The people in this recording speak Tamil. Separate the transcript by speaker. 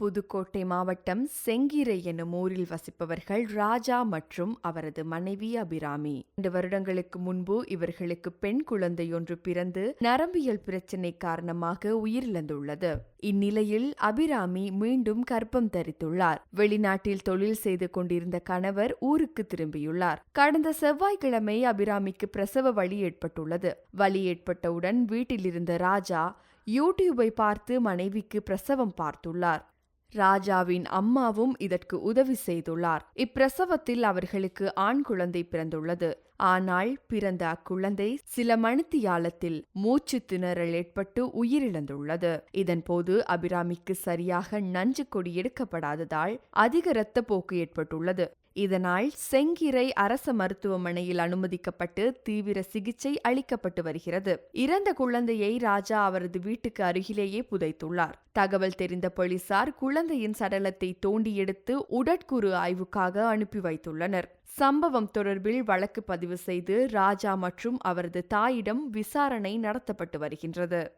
Speaker 1: புதுக்கோட்டை மாவட்டம் செங்கிரை எனும் ஊரில் வசிப்பவர்கள் ராஜா மற்றும் அவரது மனைவி அபிராமி. இரண்டு வருடங்களுக்கு முன்பு இவர்களுக்கு பெண் குழந்தையொன்று பிறந்து நரம்பியல் பிரச்சினை காரணமாக உயிரிழந்துள்ளது. இந்நிலையில் அபிராமி மீண்டும் கர்ப்பம் தரித்துள்ளார். வெளிநாட்டில் தொழில் செய்து கொண்டிருந்த கணவர் ஊருக்கு திரும்பியுள்ளார். கடந்த செவ்வாய்க்கிழமை அபிராமிக்கு பிரசவ வழி ஏற்பட்டுள்ளது. வலி ஏற்பட்டவுடன் வீட்டிலிருந்த ராஜா யூடியூபை பார்த்து மனைவிக்கு பிரசவம் பார்த்துள்ளார். ராஜாவின் அம்மாவும் இதற்கு உதவி செய்துள்ளார். இப்பிரசவத்தில் அவர்களுக்கு ஆண் குழந்தை பிறந்துள்ளது. ஆனால் பிறந்த அக்குழந்தை சில மணித்தியாலத்தில் மூச்சு திணறல் ஏற்பட்டு உயிரிழந்துள்ளது. இதன்போது அபிராமிக்கு சரியாக நஞ்சு கொடி எடுக்கப்படாததால் அதிக இரத்தப்போக்கு ஏற்பட்டுள்ளது. இதனால் செங்கிரை அரச மருத்துவமனையில் அனுமதிக்கப்பட்டு தீவிர சிகிச்சை அளிக்கப்பட்டு வருகிறது. இறந்த குழந்தையை ராஜா அவரது வீட்டுக்கு அருகிலேயே புதைத்துள்ளார். தகவல் தெரிந்த போலீசார் குழந்தையின் சடலத்தை தோண்டி எடுத்து உடற்கூறு ஆய்வுக்காக அனுப்பி வைத்துள்ளனர். சம்பவம் தொடர்பில் வழக்கு பதிவு செய்து ராஜா மற்றும் அவரது தாயிடம் விசாரணை நடத்தப்பட்டு வருகின்றது.